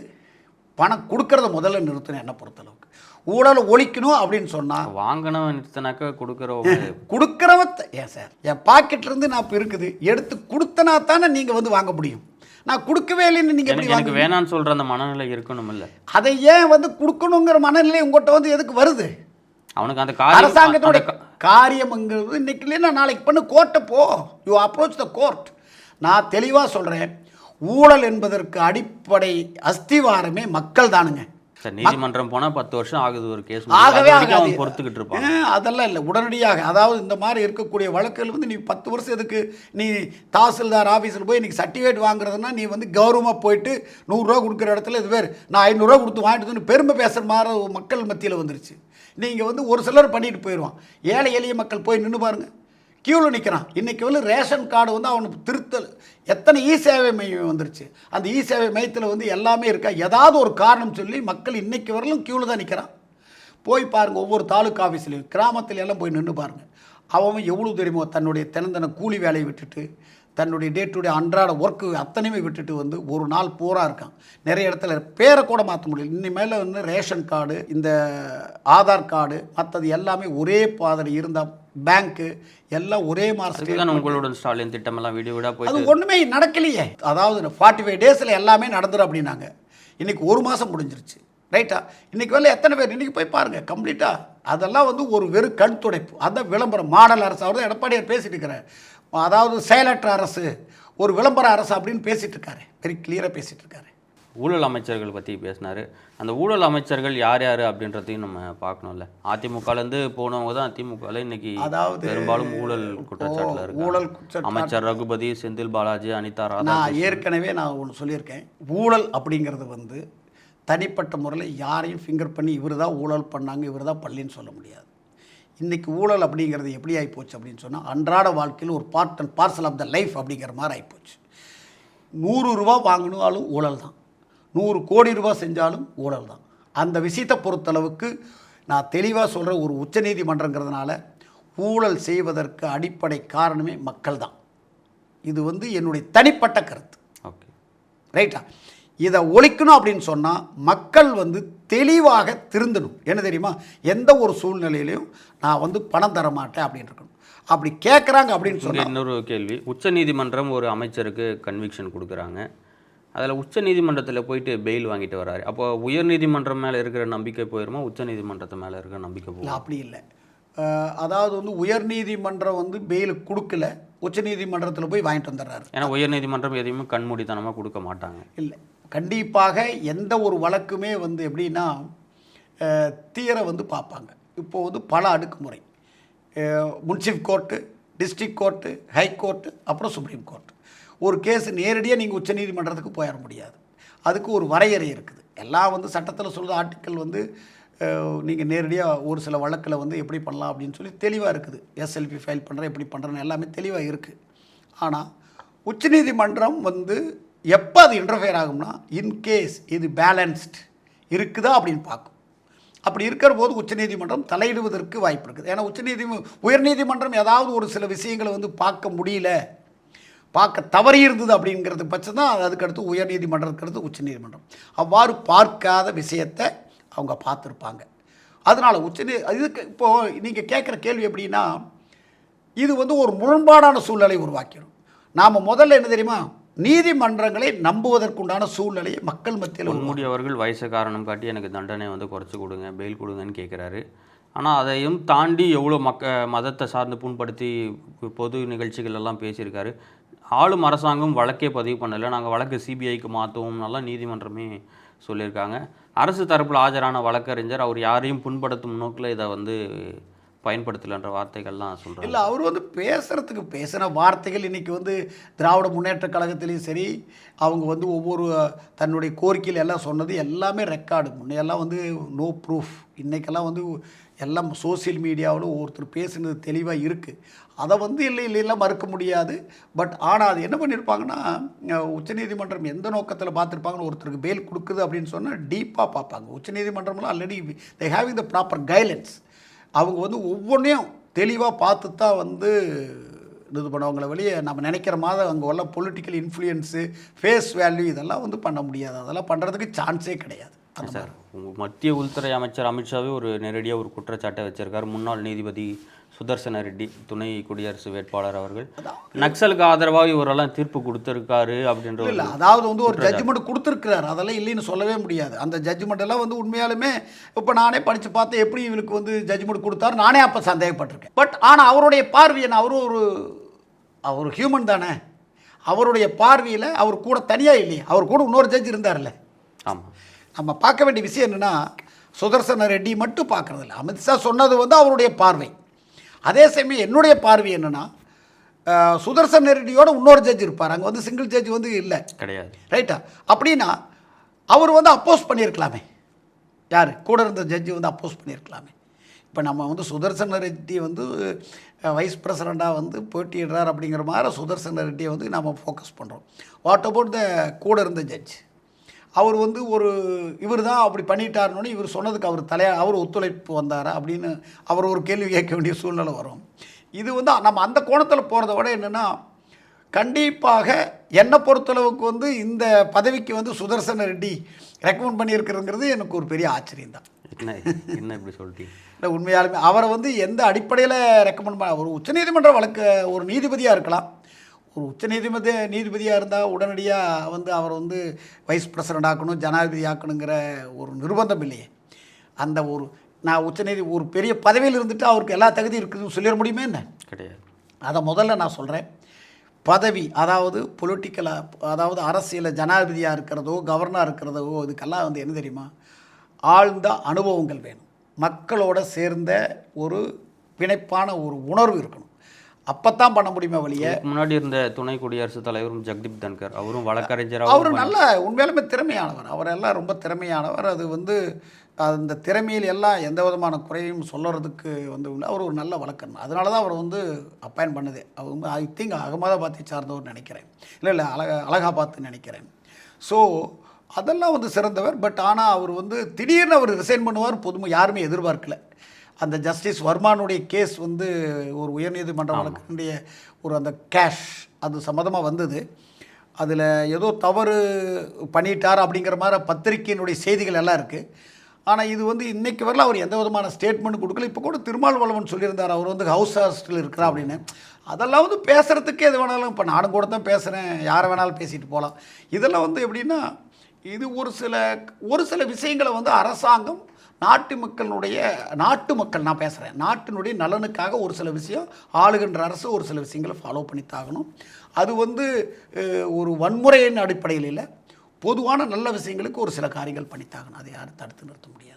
பணம் கொடுக்கறத முதல்ல நிறுத்தணும் என்னை பொறுத்தளவுக்கு. ஊழலை ஒழிக்கணும் அப்படின்னு சொன்னால் வாங்கினவன் நிறுத்தினாக்க கொடுக்குறவங்க கொடுக்குறவ த- ஏன் சார்? என் பாக்கெட்லேருந்து நான் இப்போ இருக்குது. எடுத்து கொடுத்தனா தானே நீங்கள் வந்து வாங்க முடியும். நான் கொடுக்கவே இல்லைன்னு நீங்கள் எப்படி எனக்கு வேணான்னு சொல்கிற அந்த மனநிலை இருக்கணும் இல்லை அதை ஏன் வந்து கொடுக்கணுங்கிற மனநிலை உங்கள்கிட்ட வந்து எதுக்கு வருது? அவனுக்கு அந்த அரசாங்கத்தோட காரியம்ங்கிறது இன்னைக்கு இல்லைன்னா நாளைக்கு பண்ணு கோர்ட்டை போ. யூ அப்ரோச் த கோர்ட் நான் தெளிவாக சொல்கிறேன் ஊழல் என்பதற்கு அடிப்படை அஸ்திவாரமே மக்கள் தானுங்க சார் நீதிமன்றம் போனால் பத்து வருஷம் ஆகுது ஒரு கேஸ் ஆகவே அவன் பொறுத்துக்கிட்டு இருப்பான் அதெல்லாம் இல்லை. உடனடியாக அதாவது இந்த மாதிரி இருக்கக்கூடிய வழக்குகள் வந்து நீ பத்து வருஷம் எதுக்கு நீ தாசில்தார் ஆஃபீஸில் போய் இன்னைக்கு சர்டிஃபிகேட் வாங்குறதுன்னா நீ வந்து கௌரவமாக போயிட்டு நூறுரூவா கொடுக்குற இடத்துல இது பேர் நான் ஐநூறுரூவா கொடுத்து வாங்கிட்டு வந்து பெருமை பேசுகிற மாதிரி மக்கள் மத்தியில் வந்துருச்சு. நீங்கள் வந்து ஒரு சிலர் பண்ணிட்டு போயிடுவான் ஏழை எளிய மக்கள் போய் நின்று பாருங்க. கியூவில் நிற்கிறான் இன்றைக்கி வந்து ரேஷன் கார்டு வந்து அவனுக்கு திருத்தல். எத்தனை இ சேவை மையம் வந்துருச்சு. அந்த இ சேவை மையத்தில் வந்து எல்லாமே இருக்கா? ஏதாவது ஒரு காரணம் சொல்லி மக்கள் இன்றைக்கி வரலும் கியூவில் தான் நிற்கிறான் போய் பாருங்கள் ஒவ்வொரு தாலுக்கா ஆஃபீஸ்லையும் கிராமத்தில் எல்லாம் போய் நின்று பாருங்கள் அவன் எவ்வளோ தெரியுமோ தன்னுடைய தினந்தன கூலி வேலையை விட்டுட்டு தன்னுடைய டே டு டே அன்றாட ஒர்க்கு அத்தனையுமே விட்டுட்டு வந்து ஒரு நாள் பூரா இருக்கான். நிறைய இடத்துல பேரை கூட மாற்ற முடியல. இனிமேல் வந்து ரேஷன் கார்டு இந்த ஆதார் கார்டு மற்றது எல்லாமே ஒரே பாதையில் இருந்தால் பேங்க்கு எல்லாம் ஒரே மாதத்துக்கு அதுதான் உங்களுடன் ஸ்டாலின் திட்டமெல்லாம் விடா போய் அது ஒன்றுமே நடக்கலையே. அதாவது ஃபார்ட்டி ஃபைவ் டேஸில் எல்லாமே நடந்துடும் அப்படின்னாங்க. இன்றைக்கி ஒரு மாதம் முடிஞ்சிருச்சு. ரைட்டா இன்றைக்கி வேலை எத்தனை பேர்? இன்றைக்கி போய் பாருங்கள் கம்ப்ளீட்டாக அதெல்லாம் வந்து ஒரு வெறும் கண் துடைப்பு. அதான் விளம்பரம். மாடல் அரசு அவர் தான் எடப்பாடியார் பேசிட்டு இருக்கிறார். அதாவது செயலற்ற அரசு ஒரு விளம்பர அரசு அப்படின்னு பேசிட்டு இருக்காரு வெரி கிளியராக பேசிட்டு இருக்காரு ஊழல் அமைச்சர்கள் பற்றி பேசினார். அந்த ஊழல் அமைச்சர்கள் யார் யார் அப்படின்றதையும் நம்ம பார்க்கணும்ல. அதிமுகலேருந்து போனவங்க தான் திமுகவில் இன்னைக்கு அதாவது பெரும்பாலும் ஊழல் குற்றச்சாட்டில் ஊழல் இருக்காங்க. குற்றச்சாட்டு. அமைச்சர் ரகுபதி செந்தில் பாலாஜி அனிதா ராதா நான் ஏற்கனவே நான் ஒன்று சொல்லியிருக்கேன். ஊழல் அப்படிங்கிறது வந்து தனிப்பட்ட முறையில் யாரையும் ஃபிங்கர் பண்ணி இவர் தான் ஊழல் பண்ணாங்க இவர் தான் பள்ளின்னு சொல்ல முடியாது. இன்றைக்கி ஊழல் அப்படிங்கிறது எப்படி ஆகிப்போச்சு அப்படின்னு சொன்னால் அன்றாட வாழ்க்கையில் ஒரு part and parcel of the life அப்படிங்கிற மாதிரி ஆகிப்போச்சு நூறு ரூபா வாங்கினாலும் ஊழல் தான். நூறு கோடி ரூபா செஞ்சாலும் ஊழல் தான். அந்த விஷயத்தை பொறுத்தளவுக்கு நான் தெளிவாக சொல்கிற ஒரு உச்சநீதிமன்றங்கிறதுனால ஊழல் செய்வதற்கு அடிப்படை காரணமே மக்கள் தான். இது வந்து என்னுடைய தனிப்பட்ட கருத்து. ஓகே ரைட்டா இதை ஒழிக்கணும் அப்படின்னு சொன்னால் மக்கள் வந்து தெளிவாக திருந்தணும். என்ன தெரியுமா? எந்த ஒரு சூழ்நிலையிலையும் நான் வந்து பணம் தர மாட்டேன் அப்படின்னு இருக்கணும். அப்படி கேட்குறாங்க அப்படின்னு சொன்னால் இன்னொரு கேள்வி. உச்சநீதிமன்றம் ஒரு அமைச்சருக்கு கன்விக்ஷன் கொடுக்குறாங்க. அதில் உச்சநீதிமன்றத்தில் போயிட்டு பெயில் வாங்கிட்டு வராரு. அப்போ உயர்நீதிமன்றம் மேலே இருக்கிற நம்பிக்கை போயிருமா? உச்சநீதிமன்றத்து மேலே இருக்கிற நம்பிக்கை போகும்? அப்படி இல்லை. அதாவது வந்து உயர்நீதிமன்றம் வந்து பெயில் கொடுக்கல. உச்சநீதிமன்றத்தில் போய் வாங்கிட்டு வந்துடுறாரு. ஏன்னா உயர்நீதிமன்றம் எதையுமே கண்மூடித்தனமாக கொடுக்க மாட்டாங்க. இல்லை. கண்டிப்பாக எந்த ஒரு வழக்குமே வந்து எப்படின்னா தீர வந்து பார்ப்பாங்க. இப்போ வந்து பல அடுக்குமுறை. முன்சிப் court district court high court அப்புறம் சுப்ரீம் கோர்ட் ஒரு கேஸ் நேரடியாக நீங்கள் உச்சநீதிமன்றத்துக்கு போயிட முடியாது. அதுக்கு ஒரு வரையறை இருக்குது. எல்லாம் வந்து சட்டத்தில் சொல்கிற ஆர்டிக்கல் வந்து நீங்கள் நேரடியாக ஒரு சில வழக்கில் வந்து எப்படி பண்ணலாம் அப்படின்னு சொல்லி தெளிவாக இருக்குது. எஸ்எல்பி ஃபைல் பண்ணுறேன் எப்படி பண்ணுறேன்னு எல்லாமே தெளிவாக இருக்குது ஆனால் உச்சநீதிமன்றம் வந்து எப்போ அது இன்டர்ஃபியர் ஆகும்னா இன்கேஸ் இது பேலன்ஸ்ட் இருக்குதா அப்படின்னு பார்க்கும். அப்படி இருக்கிற போது உச்சநீதிமன்றம் தலையிடுவதற்கு வாய்ப்பு இருக்குது. ஏன்னா உச்சநீதி உயர்நீதிமன்றம் ஏதாவது ஒரு சில விஷயங்களை வந்து பார்க்க முடியல பார்க்க தவறி இருந்தது அப்படிங்கிறது பட்சம் தான் அதுக்கடுத்து உயர்நீதிமன்றத்துக்கு உச்சநீதிமன்றம் அவ்வாறு பார்க்காத விஷயத்தை அவங்க பார்த்துருப்பாங்க. அதனால் உச்சநீ இதுக்கு இப்போது நீங்கள் கேட்குற கேள்வி எப்படின்னா இது வந்து ஒரு முரண்பாடான சூழ்நிலை உருவாக்கிடும். நாம் முதல்ல என்ன தெரியுமா? நீதிமன்றங்களை நம்புவதற்குண்டான சூழ்நிலையை மக்கள் மத்தியில் உருவாக்கணும். அவர்கள் வயசு காரணம் காட்டி எனக்கு தண்டனை வந்து குறைச்சி கொடுங்க பெயில் கொடுங்கன்னு கேட்குறாரு ஆனால் அதையும் தாண்டி எவ்வளோ மக்க மதத்தை சார்ந்து புண்படுத்தி பொது நிகழ்ச்சிகள் எல்லாம் பேசியிருக்காரு. ஆளும் அரசாங்கம் வழக்கே பதிவு பண்ணலை. நாங்கள் வழக்கு சிபிஐக்கு மாற்றுவோம்னாலாம் நீதிமன்றமே சொல்லியிருக்காங்க. அரசு தரப்பில் ஆஜரான வழக்கறிஞர் அவர் யாரையும் புண்படுத்தும் நோக்கில் இதை வந்து பயன்படுத்தலைன்ற வார்த்தைகள்லாம் சொல்கிறாங்க இல்லை அவர் வந்து பேசுகிறதுக்கு பேசின வார்த்தைகள் இன்றைக்கி வந்து திராவிட முன்னேற்ற கழகத்திலையும் சரி அவங்க வந்து ஒவ்வொரு தன்னுடைய கோரிக்கையில் எல்லாம் சொன்னது எல்லாமே ரெக்கார்டு. முன்னையெல்லாம் வந்து நோ ப்ரூஃப். இன்றைக்கெல்லாம் வந்து எல்லாம் சோஷியல் மீடியாவில் ஒருத்தர் பேசுனது தெளிவாக இருக்குது அதை வந்து இல்லை இல்லைலாம் மறுக்க முடியாது. பட் ஆனால் அது என்ன பண்ணியிருப்பாங்கன்னா உச்சநீதிமன்றம் எந்த நோக்கத்தில் பார்த்துருப்பாங்கன்னு ஒருத்தருக்கு பெயில் கொடுக்குது அப்படின்னு சொன்னால் டீப்பாக பார்ப்பாங்க. உச்சநீதிமன்றம்லாம் already they having the proper guidelines அவங்க வந்து ஒவ்வொன்றையும் தெளிவாக பார்த்து தான் வந்து இது பண்ணுவாங்கள வெளியே நம்ம நினைக்கிற மாதிரி அங்கே உள்ள பொலிட்டிக்கல் இன்ஃப்ளூயன்ஸு ஃபேஸ் வேல்யூ இதெல்லாம் வந்து பண்ண முடியாது. அதெல்லாம் பண்ணுறதுக்கு சான்ஸே கிடையாது. சார் மத்திய உள்துறை அமைச்சர் அமித்ஷாவே ஒரு நேரடியாக ஒரு குற்றச்சாட்டை வச்சிருக்காரு. முன்னாள் நீதிபதி சுதர்சன ரெட்டி துணை குடியரசு வேட்பாளர் அவர்கள். நக்சலுக்கு ஆதரவாக இவரெல்லாம் தீர்ப்பு கொடுத்துருக்காரு அப்படின்ற இல்லை அதாவது வந்து ஒரு ஜட்ஜ்மெண்ட் கொடுத்துருக்கிறார். அதெல்லாம் இல்லைன்னு சொல்லவே முடியாது. அந்த ஜட்ஜ்மெண்ட் எல்லாம் வந்து உண்மையாலுமே இப்போ நானே படித்து பார்த்தேன் எப்படி இவருக்கு வந்து ஜட்ஜ்மெண்ட் கொடுத்தாரு நானே அப்போ சந்தேகப்பட்டிருக்கேன். பட் ஆனால் அவருடைய பார்வையை அவரும் ஒரு அவர் ஹியூமன் தானே. அவருடைய பார்வையில் அவர் கூட தனியாக இல்லையே. அவர் கூட இன்னொரு ஜட்ஜ் இருந்தார்ல. ஆமாம் நம்ம பார்க்க வேண்டிய விஷயம் என்னென்னா சுதர்சன ரெட்டி மட்டும் பார்க்குறதில்ல. அமித்ஷா சொன்னது வந்து அவருடைய பார்வை. அதே சமயம் என்னுடைய பார்வை என்னென்னா சுதர்சன ரெட்டியோட இன்னொரு ஜட்ஜ் இருப்பார். அங்கே வந்து சிங்கிள் ஜட்ஜ் வந்து இல்லை. கிடையாது. ரைட்டா அப்படின்னா அவர் வந்து அப்போஸ் பண்ணியிருக்கலாமே. யார்? கூட இருந்த ஜட்ஜி வந்து அப்போஸ் பண்ணியிருக்கலாமே. இப்போ நம்ம வந்து சுதர்சன ரெட்டி வந்து வைஸ் பிரசிடண்ட்டாக வந்து போட்டியிடுறார் அப்படிங்கிற மாதிரி சுதர்சன ரெட்டியை வந்து நம்ம ஃபோக்கஸ் பண்ணுறோம் வாட் அபவுட் த கூட இருந்த ஜட்ஜ் அவர் வந்து ஒரு இவர் தான் அப்படி பண்ணிட்டாருன்னு இவர் சொன்னதுக்கு அவர் தலையா அவர் ஒத்துழைப்பு வந்தாரா அப்படின்னு அவர் ஒரு கேள்வி கேட்க வேண்டிய சூழ்நிலை வரும். இது வந்து நம்ம அந்த கோணத்தில் போகிறத விட என்னென்னா கண்டிப்பாக என்னை பொறுத்தளவுக்கு வந்து இந்த பதவிக்கு வந்து சுதர்சன ரெட்டி ரெக்கமெண்ட் பண்ணியிருக்கிறதுங்கிறது எனக்கு ஒரு பெரிய ஆச்சரியம் தான். என்ன இப்படி சொல்லிட்டீங்க இல்லை உண்மையாலுமே அவரை வந்து எந்த அடிப்படையில் ரெக்கமெண்ட் பண்ண ஒரு உச்சநீதிமன்ற வழக்கு ஒரு நீதிபதியாக இருக்கலாம். ஒரு உச்சநீதிமன்ற நீதிபதியாக இருந்தால் உடனடியாக வந்து அவர் வந்து வைஸ் பிரசிடண்ட் ஆக்கணும் ஜனாதிபதி ஆக்கணுங்கிற ஒரு நிர்பந்தம் இல்லையே. அந்த ஒரு நான் உச்சநீதி ஒரு பெரிய பதவியில் இருந்துட்டு அவருக்கு எல்லா தகுதியும் இருக்குதுன்னு சொல்லிட முடியுமே என்ன? கிடையாது. அதை முதல்ல நான் சொல்கிறேன் பதவி அதாவது பொலிட்டிக்கலாக அதாவது அரசியல் ஜனாதிபதியாக இருக்கிறதோ கவர்னராக இருக்கிறதோ இதுக்கெல்லாம் வந்து என்ன தெரியுமா? ஆழ்ந்த அனுபவங்கள் வேணும். மக்களோட சேர்ந்த ஒரு பிணைப்பான ஒரு உணர்வு இருக்கணும். அப்போ பண்ண முடியுமே வழிய. முன்னாடி இருந்த துணை குடியரசுத் தலைவரும் ஜெகதீப் தன்கர் அவரும் அவர் வழக்கறிஞராகவும் நல்ல உண்மையாலுமே திறமையானவர். அவரெல்லாம் ரொம்ப திறமையானவர். அது வந்து அந்த திறமையில் எல்லாம் எந்த விதமான குறையும் சொல்லறதுக்கு வந்து. அவர் ஒரு நல்ல வழக்கன். அதனால தான் அவர் வந்து அப்பாயின் பண்ணதே. அவர் வந்து ஐ திங்க் அகமதாபாத்தை சார்ந்தவர் நினைக்கிறேன். இல்லை இல்லை அலகா அலகாபாத் நினைக்கிறேன். ஸோ அதெல்லாம் வந்து சிறந்தவர். பட் ஆனால் அவர் வந்து திடீர்னு அவர் ரிசைன் பண்ணுவார். பொதுமை யாருமே எதிர்பார்க்கல. அந்த ஜஸ்டிஸ் வர்மானுடைய கேஸ் வந்து ஒரு உயர்நீதிமன்ற வழக்கினுடைய ஒரு அந்த கேஷ் அது சம்மந்தமாக வந்தது. அதில் ஏதோ தவறு பண்ணிட்டார் அப்படிங்கிற மாதிரி பத்திரிக்கையினுடைய செய்திகள் எல்லாம் இருக்குது ஆனால் இது வந்து இன்னைக்கு வரல அவர் எந்த விதமான ஸ்டேட்மெண்ட் கொடுக்கல. இப்போ கூட திருமாவளவன் சொல்லியிருந்தார் அவர் வந்து ஹவுஸ் அரெஸ்ட்டில் இருக்கிறா அப்படின்னு. அதெல்லாம் வந்து பேசுகிறதுக்கு எது வேணாலும் இப்போ நானும் கூட தான் பேசுகிறேன் யாரை வேணாலும் பேசிட்டு போகலாம் இதெல்லாம் வந்து எப்படின்னா இது ஒரு சில ஒரு சில விஷயங்களை வந்து அரசாங்கம் நாட்டு மக்களுடைய நாட்டு மக்கள் நான் பேசுகிறேன் நாட்டினுடைய நலனுக்காக ஒரு சில விஷயம் ஆளுகின்ற அரசு ஒரு சில விஷயங்களை ஃபாலோ பண்ணித்தாகணும். அது வந்து ஒரு வன்முறையின் அடிப்படையில் இல்லை. பொதுவான நல்ல விஷயங்களுக்கு ஒரு சில காரியங்கள் பண்ணித்தாகணும். அதை யாரும் தடுத்து நிறுத்த முடியாது